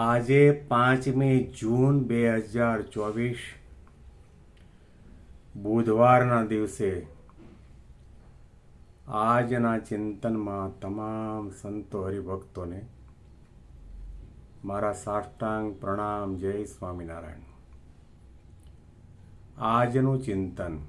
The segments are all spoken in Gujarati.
આજે પાંચમી જૂન બે હજાર ચોવીસ, બુધવારના દિવસે આજના ચિંતનમાં તમામ સંતો હરિભક્તોને મારા સાષ્ટાંગ પ્રણામ, જય સ્વામિનારાયણ. આજનું ચિંતન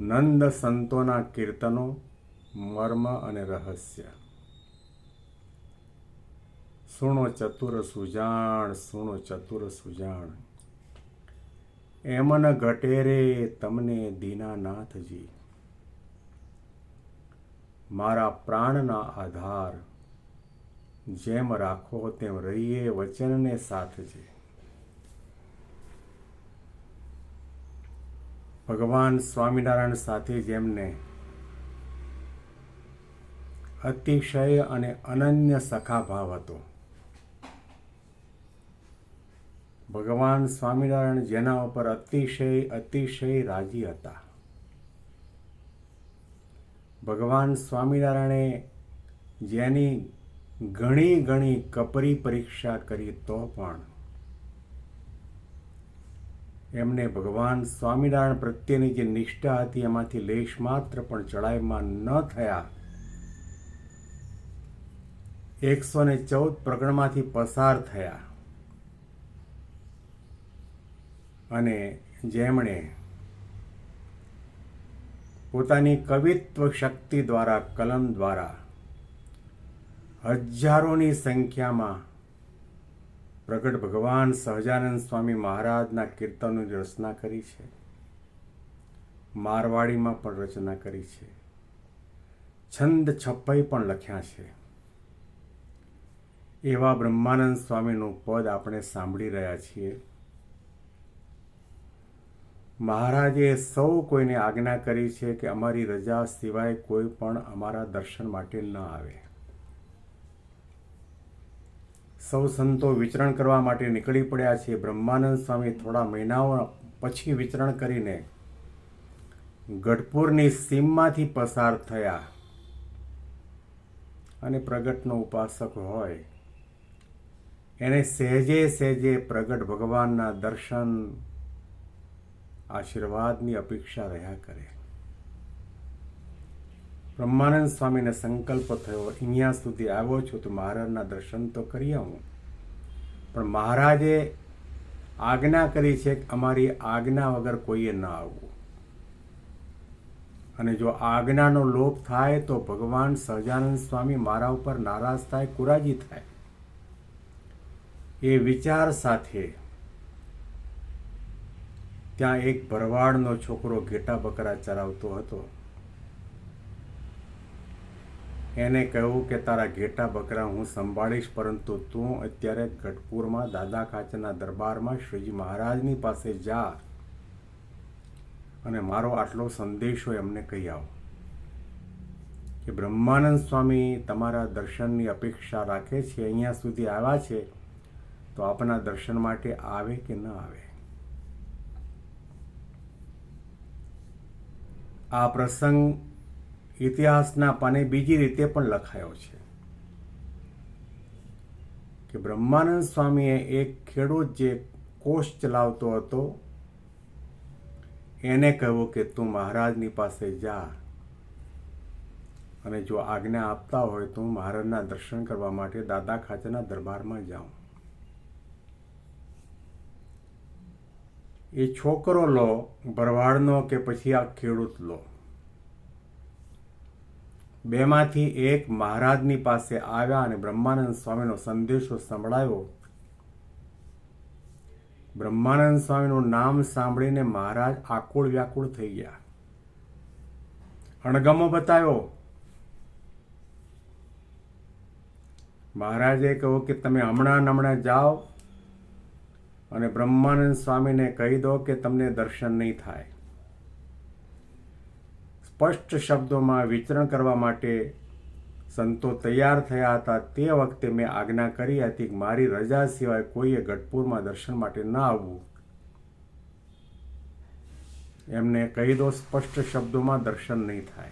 નંદ સંતોના કીર્તનો, મર્મ અને રહસ્ય. સુણો ચતુર સુજાણ, સુણો ચતુર સુજાણ. એમન ઘટે રે તમને દીનાનાથજી. મારા પ્રાણના આધાર જેમ રાખો તેમ રહીએ વચનને સાથજે. ભગવાન સ્વામિનારાયણ સાથે જેમને અતિશય અને અનન્ય સખા ભાવ હતો ભગવાન સ્વામિનારાયણ જેના ઉપર અતિશય અતિશય રાજી હતા. ભગવાન સ્વામિનારાયણે જેની ઘણી ઘણી કપરી પરીક્ષા કરી તો પણ એમને ભગવાન સ્વામિનારાયણ પ્રત્યેની જે નિષ્ઠા હતી એમાંથી લેશ માત્ર પણ ચડાઈમાં ન થયા. એકસો ને ચૌદ પ્રકરણમાંથી પસાર થયા. અને જેમણે પોતાની કવિત્વ શક્તિ દ્વારા, કલમ દ્વારા હજારોની સંખ્યામાં પ્રગટ ભગવાન સહજાનંદ સ્વામી મહારાજના કીર્તનોની રચના કરી છે. મારવાડીમાં પણ રચના કરી છે. છંદ છપ્પઈ પણ લખ્યા છે. એવા બ્રહ્માનંદ સ્વામીનું પદ આપણે સાંભળી રહ્યા છીએ. મહારાજે સૌ કોઈને આજ્ઞા કરી છે કે અમારી રજા સિવાય કોઈ પણ અમારા દર્શન માટે ન આવે. સૌ સંતો વિચરણ કરવા માટે નીકળી પડ્યા છે. બ્રહ્માનંદ સ્વામી થોડા મહિનાઓ પછી વિચરણ કરીને ગઢપુરની સીમમાંથી પસાર થયા. અને પ્રગટનો ઉપાસક હોય. એને સહેજે સહેજે પ્રગટ ભગવાનના દર્શન આશીર્વાદની અપેક્ષા રહ્યા કરે. બ્રહ્માનંદ સ્વામીને સંકલ્પ થયો, અહીંયા સુધી આવ્યો છું તો મહારાજના દર્શન તો કરી આવું. પણ મહારાજે આજ્ઞા કરી છે કે અમારી આજ્ઞા વગર કોઈએ ન આવવું. અને જો આજ્ઞાનો લોપ થાય તો ભગવાન સહજાનંદ સ્વામી મારા ઉપર નારાજ થાય, કુરાજી થાય. એ વિચાર સાથે ત્યાં એક ભરવાડનો છોકરો ઘેટા બકરા ચરાવતો હતો. એને કહ્યું કે, તારા ઘેટા બકરા હું સંભાળીશ, પરંતુ તું અત્યારે ગઢપુરમાં દાદા ખાચરના દરબારમાં શ્રીજી મહારાજની પાસે જા અને મારો આટલો સંદેશો એમને કહી આવો. કે બ્રહ્માનંદ સ્વામી તમારા દર્શનની અપેક્ષા રાખે છે, અહીંયા સુધી આવ્યા છે, તો આપના દર્શન માટે આવે કે ન આવે? આ પ્રસંગ ઇતિહાસના પાને બીજી રીતે પણ લખાયો છે. કે બ્રહ્માનંદ સ્વામીએ એક ખેડૂત જે કોષ ચલાવતો હતો, એને કહ્યું કે તું મહારાજની પાસે જા અને જો આજ્ઞા આપતા હોય તો હું મહારાજના દર્શન કરવા માટે દાદા ખાચરના દરબારમાં જાઉં. એ છોકરો લો, ભરવાડનો કે પછી આ ખેડૂત લો. બેમાંથી એક મહારાજની પાસે આવ્યા અને બ્રહ્માનંદ સ્વામીનો સંદેશો સંભળાયો. બ્રહ્માનંદ સ્વામીનું નામ સાંભળીને મહારાજ આકુળ વ્યાકુળ થઈ ગયા. અણગમો બતાવ્યો. મહારાજે કહ્યું કે તમે હમણાં હમણાં જાઓ અને બ્રહ્માનંદ સ્વામીને કહી દો કે તમને દર્શન નહીં થાય. સ્પષ્ટ શબ્દોમાં વિચરણ કરવા માટે સંતો તૈયાર થયા હતા. તે વખતે મેં આજ્ઞા કરી હતી કે મારી રજા સિવાય કોઈએ ગઢપુરમાં દર્શન માટે ન આવવું. એમને કહી દો સ્પષ્ટ શબ્દોમાં દર્શન નહીં થાય.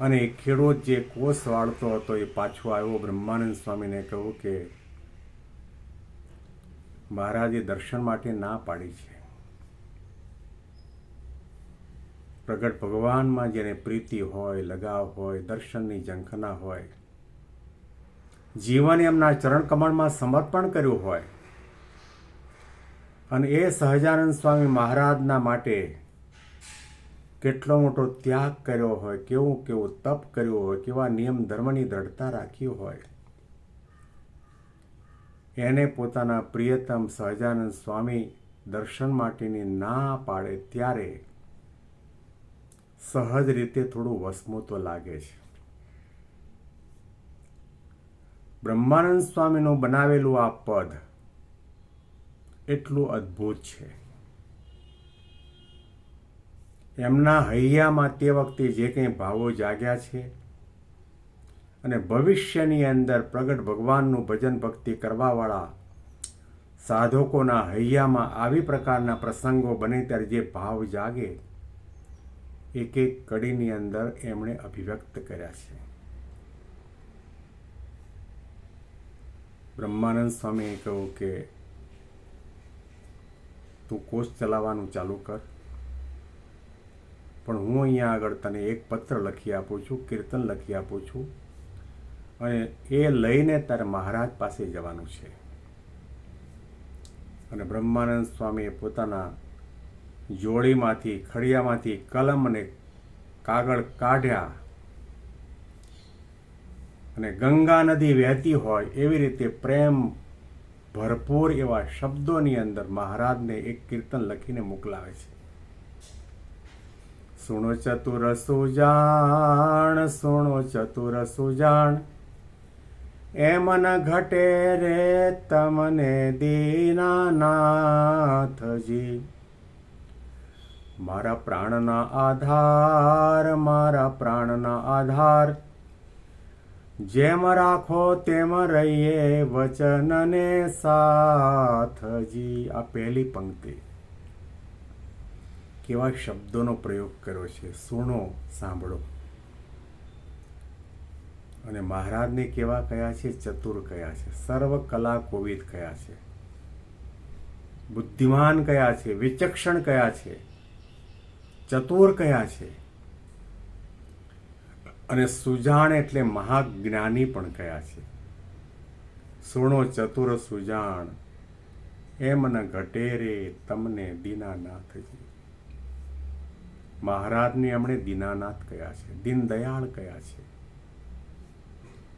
અને ખેડૂત જે કોષ વાળતો હતો એ પાછો આવ્યો. બ્રહ્માનંદ સ્વામીને કહ્યું કે મહારાજે દર્શન માટે ના પાડી છે. પ્રગટ ભગવાનમાં જેને પ્રીતિ હોય, લગાવ હોય, દર્શનની ઝંખના હોય, જીવન એમના ચરણ કમળમાં સમર્પણ કર્યું હોય, અને એ સહજાનંદ સ્વામી મહારાજના માટે કેટલો મોટો ત્યાગ કર્યો હોય, કેવું કેવું તપ કર્યું હોય, કેવા નિયમ ધર્મની દ્રઢતા રાખી હોય એને પોતાના પ્રિયતમ સહજાનંદ સ્વામી દર્શન માટેની ના પાડે ત્યારે સહજ રીતે થોડું વસમું તો લાગે છે. બ્રહ્માનંદ સ્વામીનું બનાવેલું આ પદ એટલું અદ્ભુત છે. એમના હૈયામાં તે વખતે જે કંઈ ભાવો જાગ્યા છે અને ભવિષ્યની અંદર પ્રગટ ભગવાનનું ભજન ભક્તિ કરવાવાળા સાધકોના હૈયામાં આવી પ્રકારના પ્રસંગો બને ત્યારે જે ભાવ જાગે, એક એક કડીની અંદર એમણે અભિવ્યક્ત કર્યા છે. બ્રહ્માનંદ સ્વામીએ કહ્યું કે, તું કોષ ચલાવવાનું ચાલુ કર, પણ હું અહીંયા આગળ તને એક પત્ર લખી આપું છું, કીર્તન લખી આપું છું અને એ લઈને તારે મહારાજ પાસે જવાનું છે. અને બ્રહ્માનંદ સ્વામીએ પોતાના જોડીમાંથી, ખડિયામાંથી કલમ અને કાગળ કાઢ્યા. અને ગંગા નદી વહેતી હોય એવી રીતે પ્રેમ ભરપૂર એવા શબ્દોની અંદર મહારાજને એક કીર્તન લખીને મોકલાવે છે. સુણો ચતુર સુજાણ, સુણો ચતુર સુજાણ ન ઘટે રે તમને દીનાનાથજી. મારા પ્રાણના આધાર, મારા પ્રાણના આધાર. જેમ રાખો તેમ રહીએ વચનને સાથજી. આ પહેલી પંક્તિ. કેવા શબ્દોનો પ્રયોગ કર્યો છે. સુણો, સાંભળો. અને મહારાજને કેવા કયા છે? ચતુર કયા છે? સર્વ કલા કોવિદ કયા છે? બુદ્ધિમાન કયા છે? વિચક્ષણ કયા છે? ચતુર કયા છે? અને સુજાણ એટલે મહાજ્ઞાની પણ કયા છે? સુણો ચતુર સુજાણ એમને ઘટે રે તમને દીનાનાથજી મહારાજને એમણે દીનાનાથ કયા છે? દીનદયાળ કયા છે?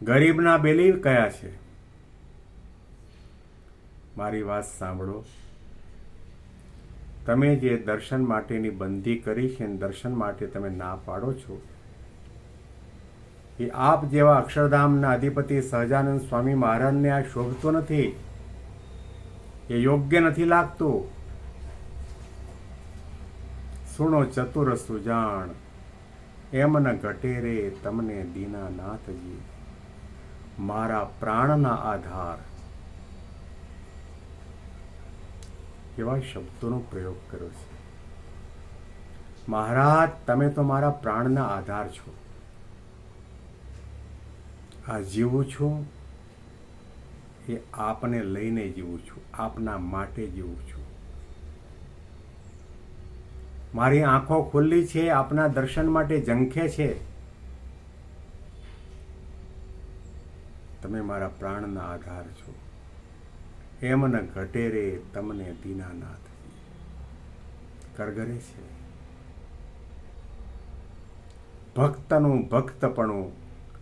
ગરીબના બેલી કયા છે? મારી વાત સાંભળો. તમે જે દર્શન માટેની બંધી કરી છે દર્શન માટે તમે ના પાડો છો, એ આપ જેવા અક્ષરધામના અધિપતિ સહજાનંદ સ્વામી મહારાજને આ શોભતો નથી? એ યોગ્ય નથી લાગતું? સુણો ચતુર સુજાણ એમને ઘટે રે તમને દીનાનાથજી. મારા પ્રાણના આધાર. એવા શબ્દોનો પ્રયોગ કર્યો છે. મહારાજ, તમે તો મારા પ્રાણના આધાર છો. આ જીવું છું. એ આપને લઈને જીવું છું. આપના માટે જીવું છું. મારી આંખો ખુલ્લી છે, આપના દર્શન માટે ઝંખે છે. તમે મારા પ્રાણના આધાર છો. એમ ન ઘટે રે તમને દીનાનાથ. કરગરે છે. ભક્તનું ભક્તપણું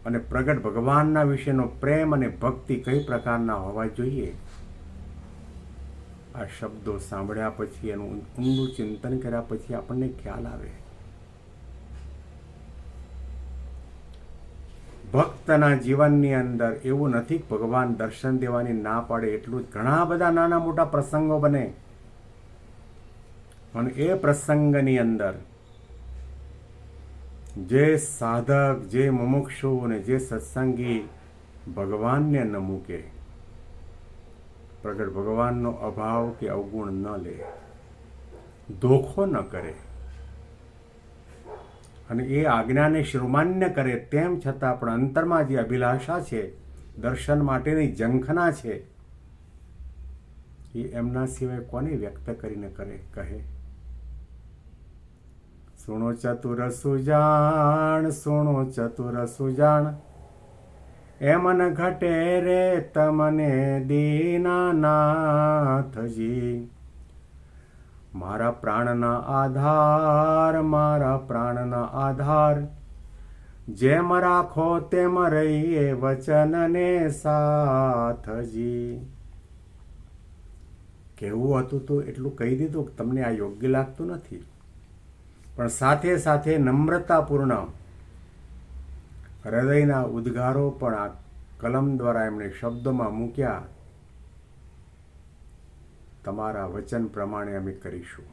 અને પ્રગટ ભગવાનના વિશેનો પ્રેમ અને ભક્તિ કઈ પ્રકારના હોવા જોઈએ? આ શબ્દો સાંભળ્યા પછી એનું ઊંડું ચિંતન કર્યા પછી આપણને ખ્યાલ આવે. ભક્તના જીવનની અંદર એવું નથી ભગવાન દર્શન દેવાની ના પાડે એટલું જ. ઘણા બધા નાના મોટા પ્રસંગો બને. અને એ પ્રસંગની અંદર જે સાધક, જે મુમુક્ષુ અને જે સત્સંગી ભગવાનને ન મૂકે, પ્રગટ ભગવાનનો અભાવ કે અવગુણ ન લે, ધોખો ન કરે. અને એ આજ્ઞાને શ્રોમાન્ય કરે તેમ છતાં પણ અંતરમાં જે અભિલાષા છે, દર્શન માટેની ઝંખના છે, એ એમના સિવાય કોને વ્યક્ત કરીને કરે, કહે. સુણો ચતુર સુજાણ, સુણો ચતુર સુજાણ. એમન ઘટે રે તમને દીનાનાથજી. મારા પ્રાણના આધાર, મારા પ્રાણના આધાર. જેમ રાખો તેમ રહીએ વચનને સાથજી. કેવું હતું તો એટલું કહી દીધું કે તમને આ યોગ્ય લાગતું નથી. પણ સાથે સાથે નમ્રતાપૂર્ણ હૃદયના ઉદ્ગારો પણ આ કલમ દ્વારા એમણે શબ્દોમાં મૂક્યા. તમારા વચન પ્રમાણે અમે કરીશું.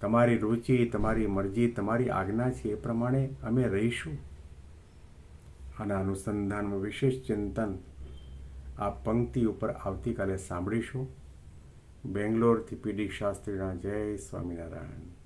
તમારી રુચિ, તમારી મરજી, તમારી આજ્ઞા છે એ પ્રમાણે અમે રહીશું. આના અનુસંધાનમાં વિશેષ ચિંતન આ પંક્તિ ઉપર આવતીકાલે સાંભળીશું. બેંગ્લોરથી પીડી શાસ્ત્રીના જય સ્વામિનારાયણ.